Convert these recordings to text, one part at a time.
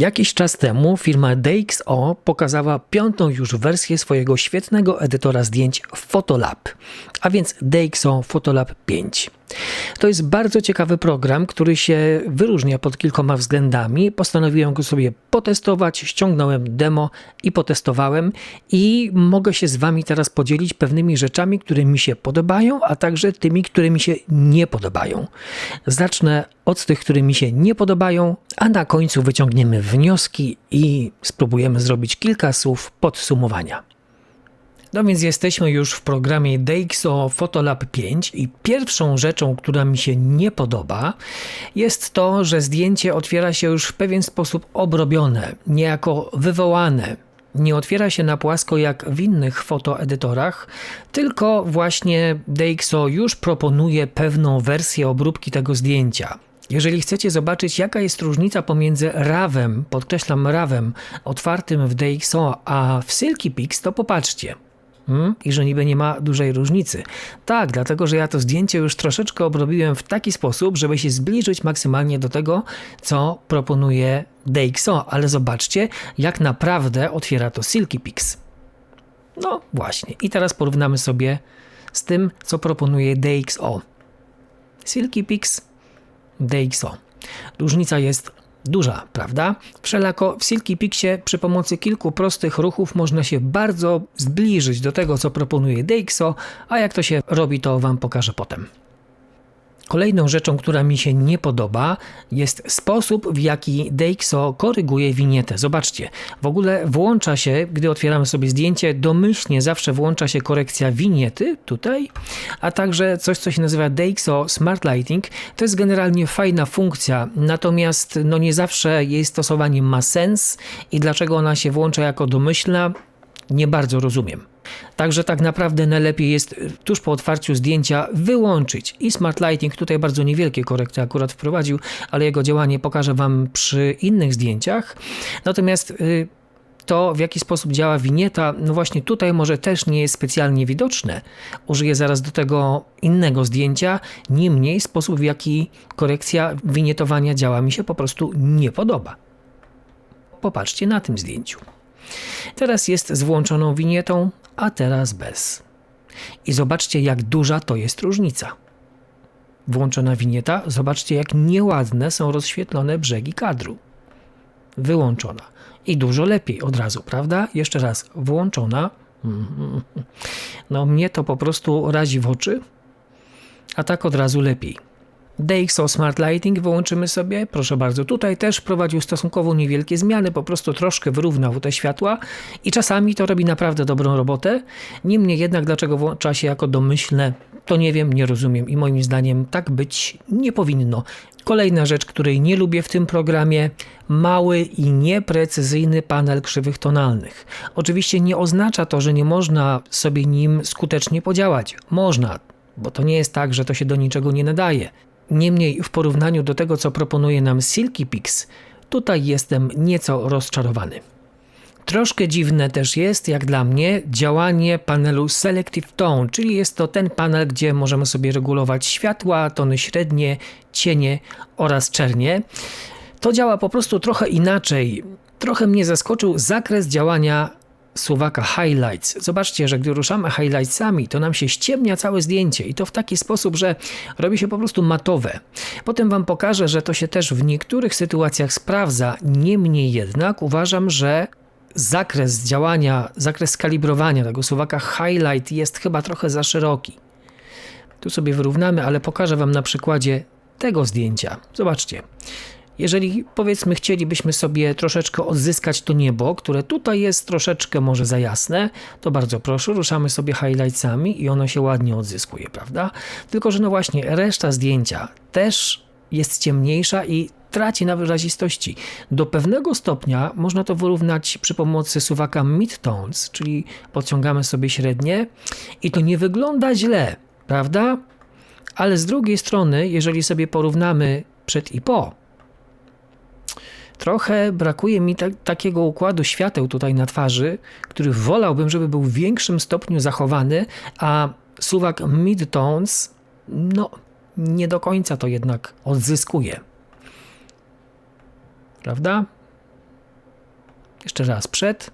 Jakiś czas temu firma DxO pokazała piątą już wersję swojego świetnego edytora zdjęć Photolab, a więc DxO Photolab 5. To jest bardzo ciekawy program, który się wyróżnia pod kilkoma względami. Postanowiłem go sobie potestować, ściągnąłem demo i potestowałem i mogę się z Wami teraz podzielić pewnymi rzeczami, które mi się podobają, a także tymi, które mi się nie podobają. Zacznę od tych, które mi się nie podobają, a na końcu wyciągniemy wnioski i spróbujemy zrobić kilka słów podsumowania. No więc jesteśmy już w programie DxO Photolab 5 i pierwszą rzeczą, która mi się nie podoba, jest to, że zdjęcie otwiera się już w pewien sposób obrobione, niejako wywołane. Nie otwiera się na płasko jak w innych fotoedytorach, tylko właśnie DxO już proponuje pewną wersję obróbki tego zdjęcia. Jeżeli chcecie zobaczyć, jaka jest różnica pomiędzy RAWem, podkreślam RAWem, otwartym w DxO, a w SilkyPix, to popatrzcie. Hmm? I że niby nie ma dużej różnicy. Tak, dlatego że ja to zdjęcie już troszeczkę obrobiłem w taki sposób, żeby się zbliżyć maksymalnie do tego, co proponuje DxO, ale zobaczcie, jak naprawdę otwiera to SilkyPix. No właśnie. I teraz porównamy sobie z tym, co proponuje DxO. SilkyPix, DxO. Różnica jest duża, prawda? Wszelako w Silky Pixie przy pomocy kilku prostych ruchów można się bardzo zbliżyć do tego, co proponuje DxO, a jak to się robi, to Wam pokażę potem. Kolejną rzeczą, która mi się nie podoba, jest sposób, w jaki DxO koryguje winietę. Zobaczcie, w ogóle włącza się, gdy otwieramy sobie zdjęcie, domyślnie zawsze włącza się korekcja winiety tutaj, a także coś, co się nazywa DxO Smart Lighting. To jest generalnie fajna funkcja, natomiast no nie zawsze jej stosowanie ma sens i dlaczego ona się włącza jako domyślna, nie bardzo rozumiem. Także tak naprawdę najlepiej jest y, tuż po otwarciu zdjęcia wyłączyć i Smart Lighting, tutaj bardzo niewielkie korekty akurat wprowadził, ale jego działanie pokażę Wam przy innych zdjęciach. Natomiast y, to, w jaki sposób działa winieta, no właśnie tutaj może też nie jest specjalnie widoczne. Użyję zaraz do tego innego zdjęcia. Niemniej sposób, w jaki korekcja winietowania działa, mi się po prostu nie podoba. Popatrzcie na tym zdjęciu. Teraz jest z włączoną winietą, a teraz bez. I zobaczcie, jak duża to jest różnica. Włączona winieta, zobaczcie, jak nieładne są rozświetlone brzegi kadru. Wyłączona. I dużo lepiej od razu, prawda? Jeszcze raz, włączona. No, mnie to po prostu razi w oczy, a tak od razu lepiej. DxO Smart Lighting wyłączymy sobie, proszę bardzo, tutaj też wprowadził stosunkowo niewielkie zmiany, po prostu troszkę wyrównał te światła i czasami to robi naprawdę dobrą robotę. Niemniej jednak, dlaczego włącza się jako domyślne, to nie wiem, nie rozumiem i moim zdaniem tak być nie powinno. Kolejna rzecz, której nie lubię w tym programie, mały i nieprecyzyjny panel krzywych tonalnych. Oczywiście nie oznacza to, że nie można sobie nim skutecznie podziałać. Można, bo to nie jest tak, że to się do niczego nie nadaje. Niemniej w porównaniu do tego, co proponuje nam Silky Pix, tutaj jestem nieco rozczarowany. Troszkę dziwne też jest, jak dla mnie, działanie panelu Selective Tone, czyli jest to ten panel, gdzie możemy sobie regulować światła, tony średnie, cienie oraz czernie. To działa po prostu trochę inaczej. Trochę mnie zaskoczył zakres działania suwaka highlights. Zobaczcie, że gdy ruszamy highlightsami, to nam się ściemnia całe zdjęcie i to w taki sposób, że robi się po prostu matowe. Potem Wam pokażę, że to się też w niektórych sytuacjach sprawdza. Niemniej jednak uważam, że zakres działania, zakres kalibrowania tego suwaka highlight jest chyba trochę za szeroki. Tu sobie wyrównamy, ale pokażę Wam na przykładzie tego zdjęcia. Zobaczcie. Jeżeli powiedzmy chcielibyśmy sobie troszeczkę odzyskać to niebo, które tutaj jest troszeczkę może za jasne, to bardzo proszę, ruszamy sobie highlightsami i ono się ładnie odzyskuje, prawda? Tylko, że no właśnie reszta zdjęcia też jest ciemniejsza i traci na wyrazistości. Do pewnego stopnia można to wyrównać przy pomocy suwaka midtones, czyli podciągamy sobie średnie i to nie wygląda źle, prawda? Ale z drugiej strony, jeżeli sobie porównamy przed i po, trochę brakuje mi ta, takiego układu świateł tutaj na twarzy, który wolałbym, żeby był w większym stopniu zachowany, a suwak midtones, no, nie do końca to jednak odzyskuje. Prawda? Jeszcze raz przed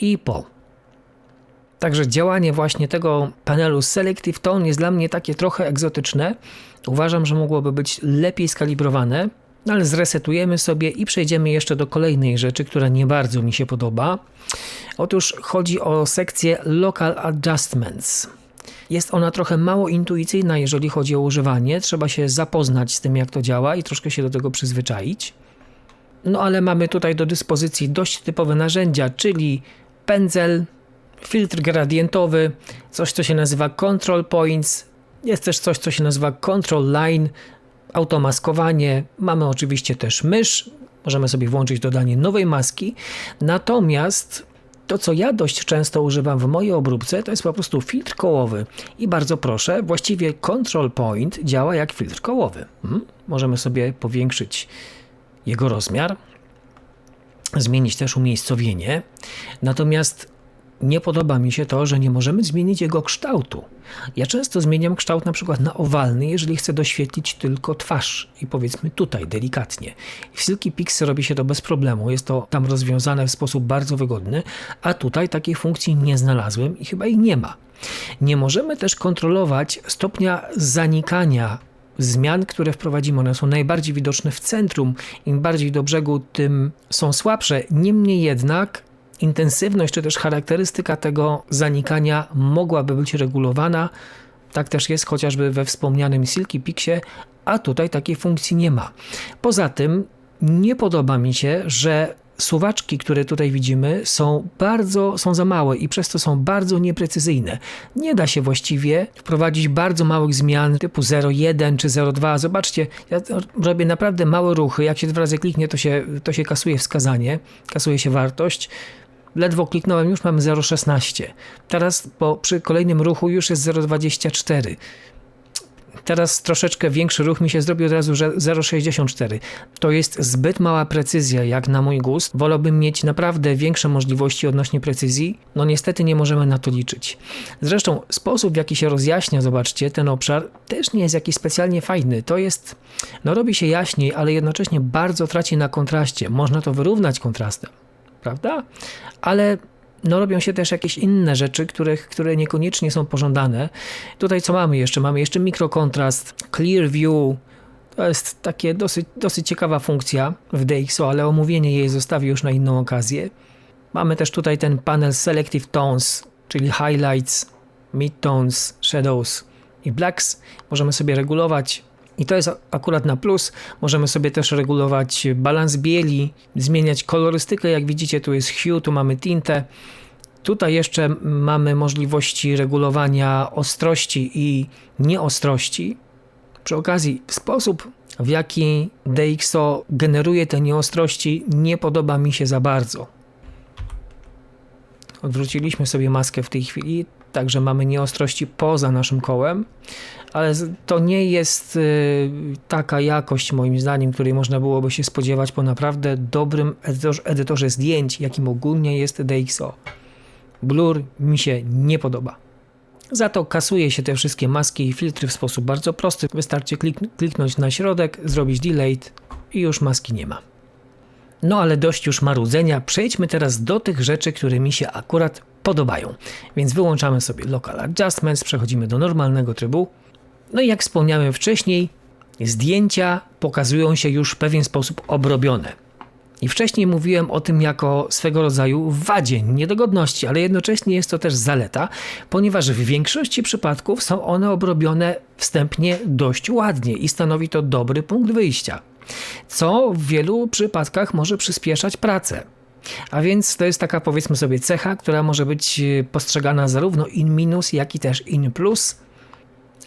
i po. Także działanie właśnie tego panelu Selective Tone jest dla mnie takie trochę egzotyczne. Uważam, że mogłoby być lepiej skalibrowane, no ale zresetujemy sobie i przejdziemy jeszcze do kolejnej rzeczy, która nie bardzo mi się podoba. Otóż chodzi o sekcję Local Adjustments. Jest ona trochę mało intuicyjna, jeżeli chodzi o używanie. Trzeba się zapoznać z tym, jak to działa i troszkę się do tego przyzwyczaić. No ale mamy tutaj do dyspozycji dość typowe narzędzia, czyli pędzel, filtr gradientowy, coś co się nazywa control points, jest też coś co się nazywa control line, automaskowanie, mamy oczywiście też mysz, możemy sobie włączyć dodanie nowej maski, natomiast to, co ja dość często używam w mojej obróbce, to jest po prostu filtr kołowy. I bardzo proszę, właściwie Control Point działa jak filtr kołowy. Hmm? Możemy sobie powiększyć jego rozmiar, zmienić też umiejscowienie. Natomiast nie podoba mi się to, że nie możemy zmienić jego kształtu. Ja często zmieniam kształt na przykład na owalny, jeżeli chcę doświetlić tylko twarz i powiedzmy tutaj delikatnie. W Silky Pix robi się to bez problemu, jest to tam rozwiązane w sposób bardzo wygodny, a tutaj takiej funkcji nie znalazłem i chyba jej nie ma. Nie możemy też kontrolować stopnia zanikania zmian, które wprowadzimy. One są najbardziej widoczne w centrum. Im bardziej do brzegu, tym są słabsze. Niemniej jednak intensywność czy też charakterystyka tego zanikania mogłaby być regulowana. Tak też jest chociażby we wspomnianym Silky Pixie, a tutaj takiej funkcji nie ma. Poza tym nie podoba mi się, że suwaczki, które tutaj widzimy, są bardzo, są za małe i przez to są bardzo nieprecyzyjne. Nie da się właściwie wprowadzić bardzo małych zmian typu 0,1 czy 0,2. Zobaczcie, ja robię naprawdę małe ruchy. Jak się dwa razy kliknie, to się, to się kasuje wskazanie, kasuje się wartość. Ledwo kliknąłem, już mam 0,16. Teraz po, przy kolejnym ruchu już jest 0,24. Teraz troszeczkę większy ruch mi się zrobił od razu, że 0,64. To jest zbyt mała precyzja, jak na mój gust. Wolałbym mieć naprawdę większe możliwości odnośnie precyzji. No niestety nie możemy na to liczyć. Zresztą sposób, w jaki się rozjaśnia, zobaczcie, ten obszar też nie jest jakiś specjalnie fajny. To jest, no robi się jaśniej, ale jednocześnie bardzo traci na kontraście. Można to wyrównać kontrastem prawda? Ale no robią się też jakieś inne rzeczy, których, które niekoniecznie są pożądane. Tutaj co mamy jeszcze? Mamy jeszcze mikrokontrast, clear view. To jest takie dosyć, dosyć ciekawa funkcja w DxO, ale omówienie jej zostawię już na inną okazję. Mamy też tutaj ten panel Selective Tones, czyli highlights, midtones, shadows i blacks. Możemy sobie regulować i to jest akurat na plus. Możemy sobie też regulować balans bieli, zmieniać kolorystykę. Jak widzicie, tu jest hue, tu mamy tintę. Tutaj jeszcze mamy możliwości regulowania ostrości i nieostrości. Przy okazji, sposób w jaki DxO generuje te nieostrości nie podoba mi się za bardzo. Odwróciliśmy sobie maskę w tej chwili, także mamy nieostrości poza naszym kołem ale to nie jest y, taka jakość moim zdaniem, której można byłoby się spodziewać po naprawdę dobrym edytorze, edytorze zdjęć, jakim ogólnie jest DxO. Blur mi się nie podoba. Za to kasuje się te wszystkie maski i filtry w sposób bardzo prosty. Wystarczy klik kliknąć na środek, zrobić delete i już maski nie ma. No ale dość już marudzenia, przejdźmy teraz do tych rzeczy, które mi się akurat podobają. Więc wyłączamy sobie Local Adjustments, przechodzimy do normalnego trybu no i jak wspomniałem wcześniej, zdjęcia pokazują się już w pewien sposób obrobione. I wcześniej mówiłem o tym jako swego rodzaju wadzie, niedogodności, ale jednocześnie jest to też zaleta, ponieważ w większości przypadków są one obrobione wstępnie dość ładnie i stanowi to dobry punkt wyjścia, co w wielu przypadkach może przyspieszać pracę. A więc to jest taka powiedzmy sobie cecha, która może być postrzegana zarówno in minus, jak i też in plus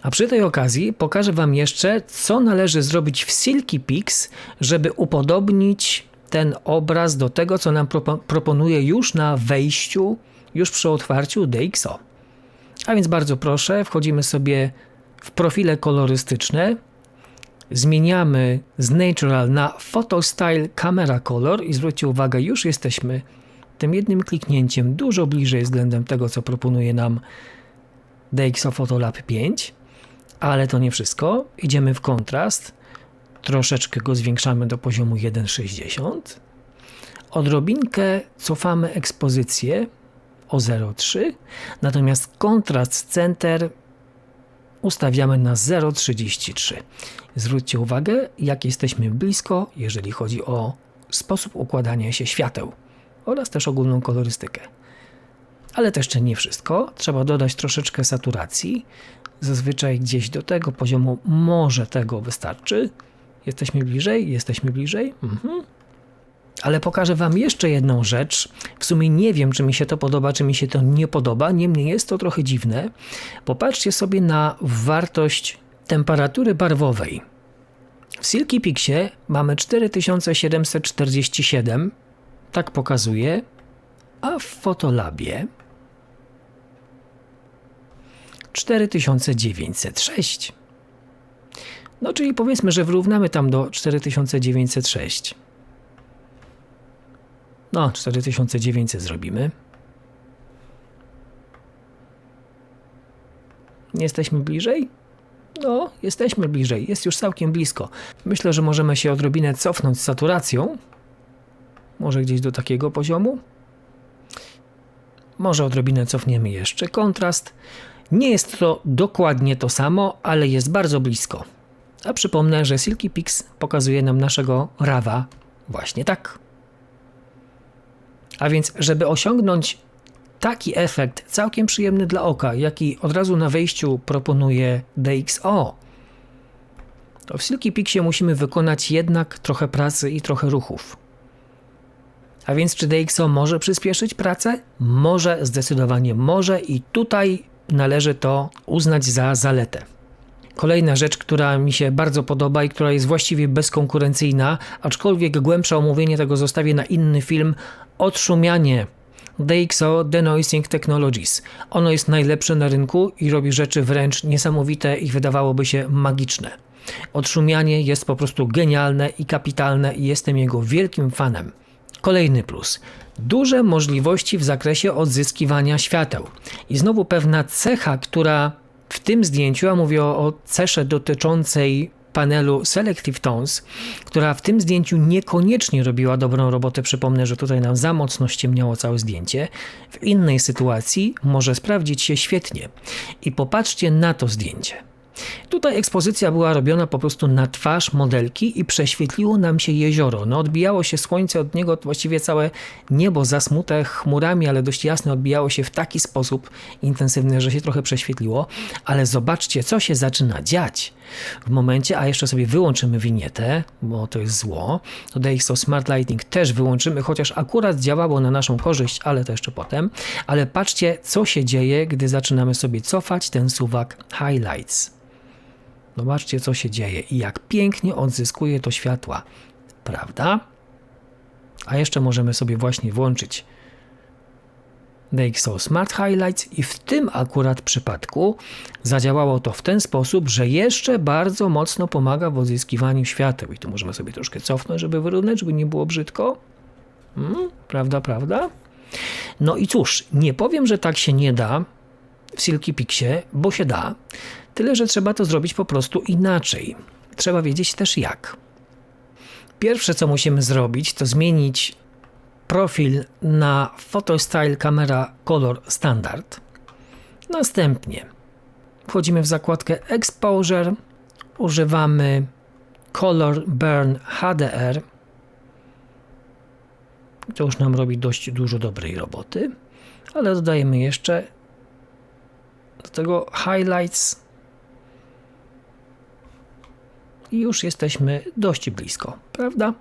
a przy tej okazji pokażę Wam jeszcze, co należy zrobić w Silky Pix, żeby upodobnić ten obraz do tego, co nam propo proponuje już na wejściu, już przy otwarciu DxO. A więc bardzo proszę, wchodzimy sobie w profile kolorystyczne, zmieniamy z Natural na Photo Style Camera Color i zwróćcie uwagę, już jesteśmy tym jednym kliknięciem dużo bliżej względem tego, co proponuje nam DxO Photolab 5. Ale to nie wszystko. Idziemy w kontrast. Troszeczkę go zwiększamy do poziomu 1,60. Odrobinkę cofamy ekspozycję o 0,3, natomiast kontrast center ustawiamy na 0,33. Zwróćcie uwagę, jak jesteśmy blisko, jeżeli chodzi o sposób układania się świateł oraz też ogólną kolorystykę. Ale to jeszcze nie wszystko. Trzeba dodać troszeczkę saturacji. Zazwyczaj gdzieś do tego poziomu może tego wystarczy. Jesteśmy bliżej, jesteśmy bliżej. Mhm. Ale pokażę Wam jeszcze jedną rzecz. W sumie nie wiem, czy mi się to podoba, czy mi się to nie podoba. Niemniej jest to trochę dziwne. Popatrzcie sobie na wartość temperatury barwowej. W Silky Pixie mamy 4747, tak pokazuje, a w Fotolabie 4906. No czyli powiedzmy, że wyrównamy tam do 4906. No, 4900 zrobimy. Jesteśmy bliżej? No, jesteśmy bliżej, jest już całkiem blisko. Myślę, że możemy się odrobinę cofnąć z saturacją. Może gdzieś do takiego poziomu. Może odrobinę cofniemy jeszcze kontrast. Nie jest to dokładnie to samo, ale jest bardzo blisko. A przypomnę, że Silky Pix pokazuje nam naszego rawa właśnie tak. A więc, żeby osiągnąć taki efekt całkiem przyjemny dla oka, jaki od razu na wejściu proponuje DxO, to w Silky Pixie musimy wykonać jednak trochę pracy i trochę ruchów. A więc czy DxO może przyspieszyć pracę? Może, zdecydowanie może i tutaj należy to uznać za zaletę. Kolejna rzecz, która mi się bardzo podoba i która jest właściwie bezkonkurencyjna, aczkolwiek głębsze omówienie tego zostawię na inny film, odszumianie DxO Denoising Technologies. Ono jest najlepsze na rynku i robi rzeczy wręcz niesamowite i wydawałoby się magiczne. Odszumianie jest po prostu genialne i kapitalne i jestem jego wielkim fanem. Kolejny plus. Duże możliwości w zakresie odzyskiwania świateł. I znowu pewna cecha, która w tym zdjęciu, a mówię o, o cesze dotyczącej panelu Selective Tones, która w tym zdjęciu niekoniecznie robiła dobrą robotę. Przypomnę, że tutaj nam za mocno ściemniało całe zdjęcie. W innej sytuacji może sprawdzić się świetnie. I popatrzcie na to zdjęcie. Tutaj ekspozycja była robiona po prostu na twarz modelki i prześwietliło nam się jezioro. No, odbijało się słońce od niego, właściwie całe niebo zasmute chmurami, ale dość jasne odbijało się w taki sposób intensywny, że się trochę prześwietliło. Ale zobaczcie, co się zaczyna dziać. W momencie, a jeszcze sobie wyłączymy winietę, bo to jest zło, to DxO Smart Lighting też wyłączymy, chociaż akurat działało na naszą korzyść, ale to jeszcze potem. Ale patrzcie, co się dzieje, gdy zaczynamy sobie cofać ten suwak Highlights. Zobaczcie, co się dzieje i jak pięknie odzyskuje to światła, prawda? A jeszcze możemy sobie właśnie włączyć DxO Smart Highlights i w tym akurat przypadku zadziałało to w ten sposób, że jeszcze bardzo mocno pomaga w odzyskiwaniu świateł. I tu możemy sobie troszkę cofnąć, żeby wyrównać, żeby nie było brzydko. Hmm, prawda, prawda? No i cóż, nie powiem, że tak się nie da w Silky Pixie, bo się da. Tyle, że trzeba to zrobić po prostu inaczej. Trzeba wiedzieć też jak. Pierwsze, co musimy zrobić, to zmienić profil na Photostyle Camera Color Standard. Następnie wchodzimy w zakładkę Exposure, używamy Color Burn HDR. To już nam robi dość dużo dobrej roboty, ale dodajemy jeszcze do tego highlights i już jesteśmy dość blisko, prawda?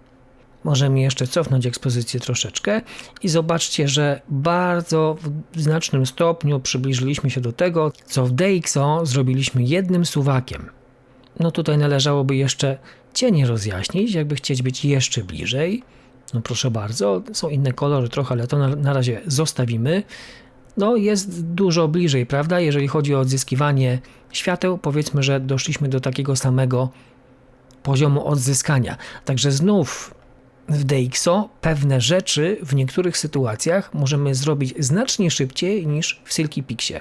Możemy jeszcze cofnąć ekspozycję troszeczkę i zobaczcie, że bardzo w znacznym stopniu przybliżyliśmy się do tego, co w DxO zrobiliśmy jednym suwakiem. No tutaj należałoby jeszcze cienie rozjaśnić, jakby chcieć być jeszcze bliżej. No proszę bardzo, są inne kolory trochę, ale to na, na razie zostawimy. No jest dużo bliżej, prawda? Jeżeli chodzi o odzyskiwanie świateł, powiedzmy, że doszliśmy do takiego samego poziomu odzyskania. Także znów w DxO pewne rzeczy w niektórych sytuacjach możemy zrobić znacznie szybciej niż w Silky Pixie.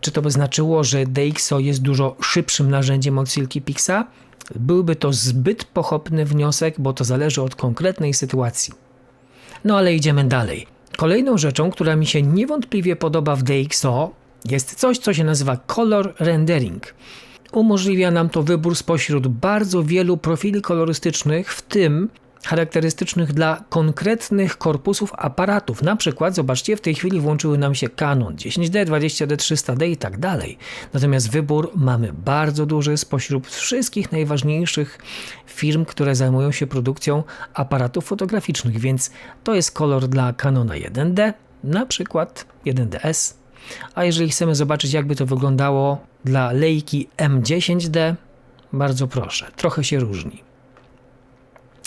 Czy to by znaczyło, że DxO jest dużo szybszym narzędziem od Silky Pixa? Byłby to zbyt pochopny wniosek, bo to zależy od konkretnej sytuacji. No ale idziemy dalej. Kolejną rzeczą, która mi się niewątpliwie podoba w DxO, jest coś, co się nazywa color rendering. Umożliwia nam to wybór spośród bardzo wielu profili kolorystycznych, w tym charakterystycznych dla konkretnych korpusów aparatów. Na przykład, zobaczcie, w tej chwili włączyły nam się Canon 10D, 20D, 300D i tak dalej. Natomiast wybór mamy bardzo duży spośród wszystkich najważniejszych firm, które zajmują się produkcją aparatów fotograficznych, więc to jest kolor dla Canona 1D, na przykład 1DS. A jeżeli chcemy zobaczyć, jakby to wyglądało dla Leica M10D, bardzo proszę, trochę się różni.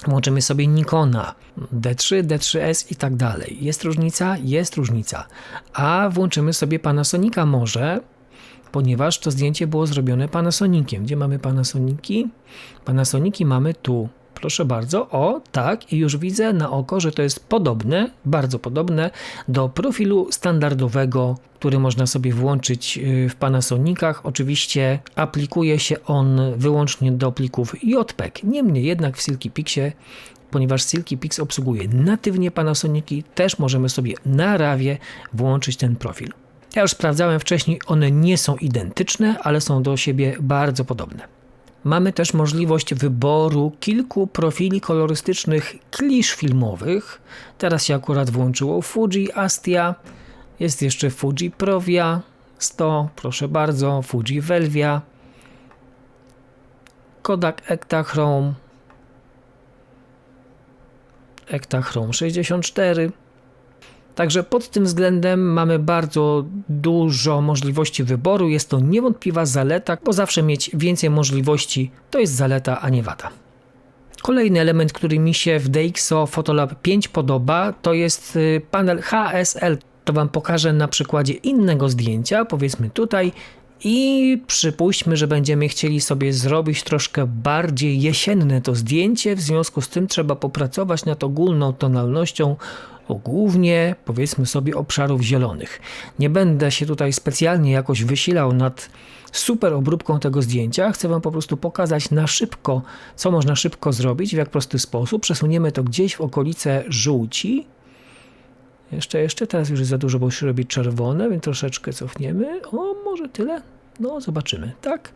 Włączymy sobie Nikona, D3, D3S i tak dalej. Jest różnica? Jest różnica. A włączymy sobie Panasonica może, ponieważ to zdjęcie było zrobione Panasoniciem. Gdzie mamy Panasoniki? Panasoniki mamy tu. Proszę bardzo, o tak, i już widzę na oko, że to jest podobne, bardzo podobne do profilu standardowego, który można sobie włączyć y, w Panasonicach. Oczywiście aplikuje się on wyłącznie do plików JPEG. Niemniej jednak w Silky Pixie ponieważ Silky Pix obsługuje natywnie Panasoniki, też możemy sobie na rawie włączyć ten profil. Ja już sprawdzałem wcześniej, one nie są identyczne, ale są do siebie bardzo podobne. Mamy też możliwość wyboru kilku profili kolorystycznych klisz filmowych. Teraz się akurat włączyło Fuji Astia, jest jeszcze Fuji Provia 100, proszę bardzo, Fuji Velvia, Kodak Ektachrome, Ektachrome 64, Także pod tym względem mamy bardzo dużo możliwości wyboru. Jest to niewątpliwa zaleta, bo zawsze mieć więcej możliwości to jest zaleta, a nie wada. Kolejny element, który mi się w DxO Photolab 5 podoba, to jest y, panel HSL. To Wam pokażę na przykładzie innego zdjęcia, powiedzmy tutaj, i przypuśćmy, że będziemy chcieli sobie zrobić troszkę bardziej jesienne to zdjęcie, w związku z tym trzeba popracować nad ogólną tonalnością głównie powiedzmy sobie obszarów zielonych. Nie będę się tutaj specjalnie jakoś wysilał nad super obróbką tego zdjęcia. Chcę Wam po prostu pokazać na szybko, co można szybko zrobić, w jak prosty sposób. Przesuniemy to gdzieś w okolice żółci. Jeszcze, jeszcze, teraz już jest za dużo, bo już robi czerwone, więc troszeczkę cofniemy. O, może tyle? No, zobaczymy, tak?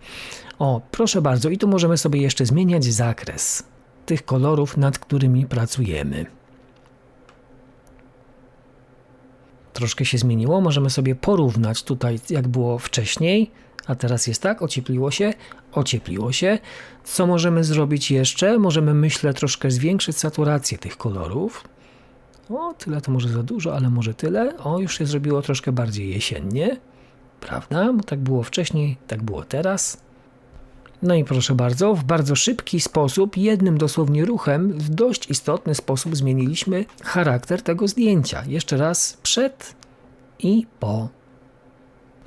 O, proszę bardzo, i tu możemy sobie jeszcze zmieniać zakres tych kolorów, nad którymi pracujemy. Troszkę się zmieniło. Możemy sobie porównać tutaj, jak było wcześniej, a teraz jest tak, ociepliło się, ociepliło się. Co możemy zrobić jeszcze? Możemy, myślę, troszkę zwiększyć saturację tych kolorów. O, tyle to może za dużo, ale może tyle. O, już się zrobiło troszkę bardziej jesiennie, prawda? Bo tak było wcześniej, tak było teraz. No i proszę bardzo, w bardzo szybki sposób, jednym dosłownie ruchem, w dość istotny sposób zmieniliśmy charakter tego zdjęcia. Jeszcze raz przed i po.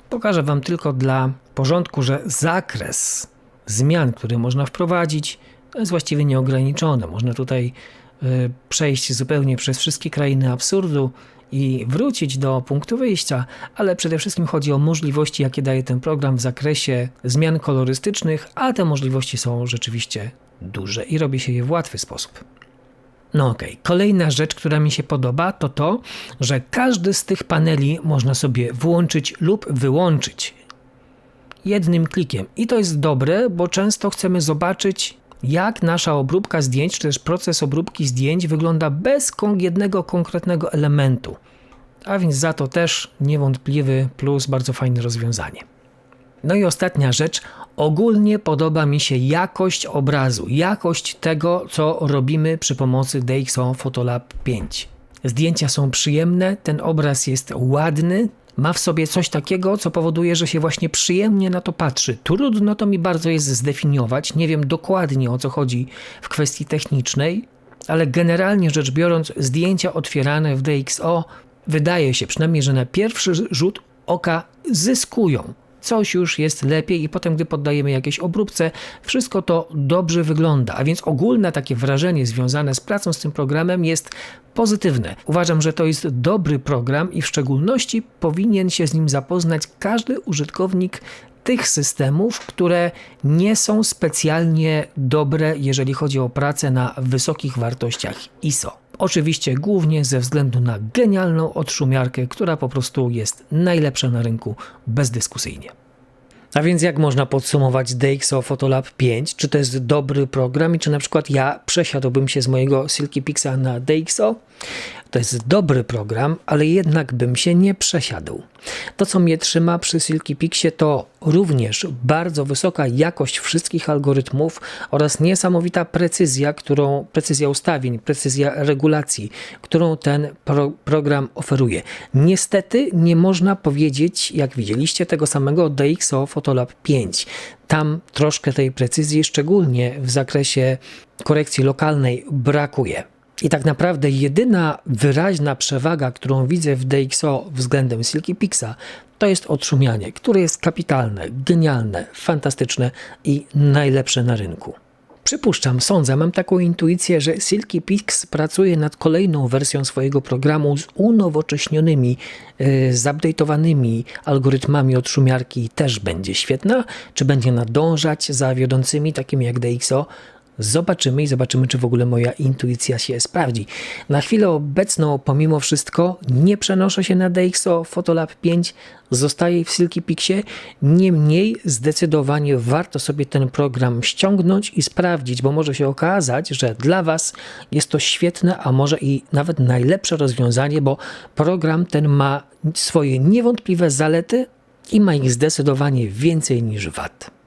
Pokażę Wam tylko dla porządku, że zakres zmian, które można wprowadzić, jest właściwie nieograniczony. Można tutaj y, przejść zupełnie przez wszystkie krainy absurdu i wrócić do punktu wyjścia, ale przede wszystkim chodzi o możliwości, jakie daje ten program w zakresie zmian kolorystycznych, a te możliwości są rzeczywiście duże i robi się je w łatwy sposób. No okay. kolejna rzecz, która mi się podoba, to to, że każdy z tych paneli można sobie włączyć lub wyłączyć jednym klikiem. I to jest dobre, bo często chcemy zobaczyć, jak nasza obróbka zdjęć, czy też proces obróbki zdjęć wygląda bez jednego konkretnego elementu. A więc za to też niewątpliwy plus, bardzo fajne rozwiązanie. No i ostatnia rzecz, ogólnie podoba mi się jakość obrazu, jakość tego, co robimy przy pomocy DxO Photolab 5. Zdjęcia są przyjemne, ten obraz jest ładny, ma w sobie coś takiego, co powoduje, że się właśnie przyjemnie na to patrzy. Trudno to mi bardzo jest zdefiniować, nie wiem dokładnie o co chodzi w kwestii technicznej, ale generalnie rzecz biorąc, zdjęcia otwierane w DxO wydaje się przynajmniej, że na pierwszy rzut oka zyskują coś już jest lepiej i potem, gdy poddajemy jakieś obróbce, wszystko to dobrze wygląda. A więc ogólne takie wrażenie związane z pracą z tym programem jest pozytywne. Uważam, że to jest dobry program i w szczególności powinien się z nim zapoznać każdy użytkownik tych systemów, które nie są specjalnie dobre, jeżeli chodzi o pracę na wysokich wartościach ISO. Oczywiście głównie ze względu na genialną odszumiarkę, która po prostu jest najlepsza na rynku bezdyskusyjnie. A więc jak można podsumować DxO Photolab 5? Czy to jest dobry program i czy na przykład ja przesiadłbym się z mojego Silky Pixa na DxO? To jest dobry program, ale jednak bym się nie przesiadł. To, co mnie trzyma przy Silky Pixie, to również bardzo wysoka jakość wszystkich algorytmów oraz niesamowita precyzja, którą, precyzja ustawień, precyzja regulacji, którą ten pro, program oferuje. Niestety nie można powiedzieć, jak widzieliście, tego samego DxO Photolab 5. Tam troszkę tej precyzji, szczególnie w zakresie korekcji lokalnej, brakuje. I tak naprawdę jedyna wyraźna przewaga, którą widzę w DxO względem Silky Pixa, to jest odszumianie, które jest kapitalne, genialne, fantastyczne i najlepsze na rynku. Przypuszczam, sądzę, mam taką intuicję, że Silky Pix pracuje nad kolejną wersją swojego programu z unowocześnionymi, yy, zupdate'owanymi algorytmami odszumiarki. Też będzie świetna, czy będzie nadążać za wiodącymi takimi jak DxO, Zobaczymy i zobaczymy, czy w ogóle moja intuicja się sprawdzi. Na chwilę obecną, pomimo wszystko, nie przenoszę się na DxO Photolab 5, zostaję w Silky Pixie. Niemniej, zdecydowanie warto sobie ten program ściągnąć i sprawdzić, bo może się okazać, że dla Was jest to świetne, a może i nawet najlepsze rozwiązanie, bo program ten ma swoje niewątpliwe zalety i ma ich zdecydowanie więcej niż wad.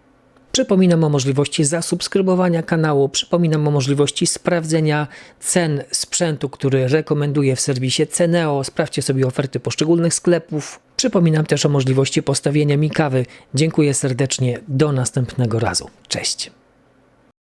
Przypominam o możliwości zasubskrybowania kanału, przypominam o możliwości sprawdzenia cen sprzętu, który rekomenduję w serwisie Ceneo. Sprawdźcie sobie oferty poszczególnych sklepów. Przypominam też o możliwości postawienia mi kawy. Dziękuję serdecznie, do następnego razu. Cześć.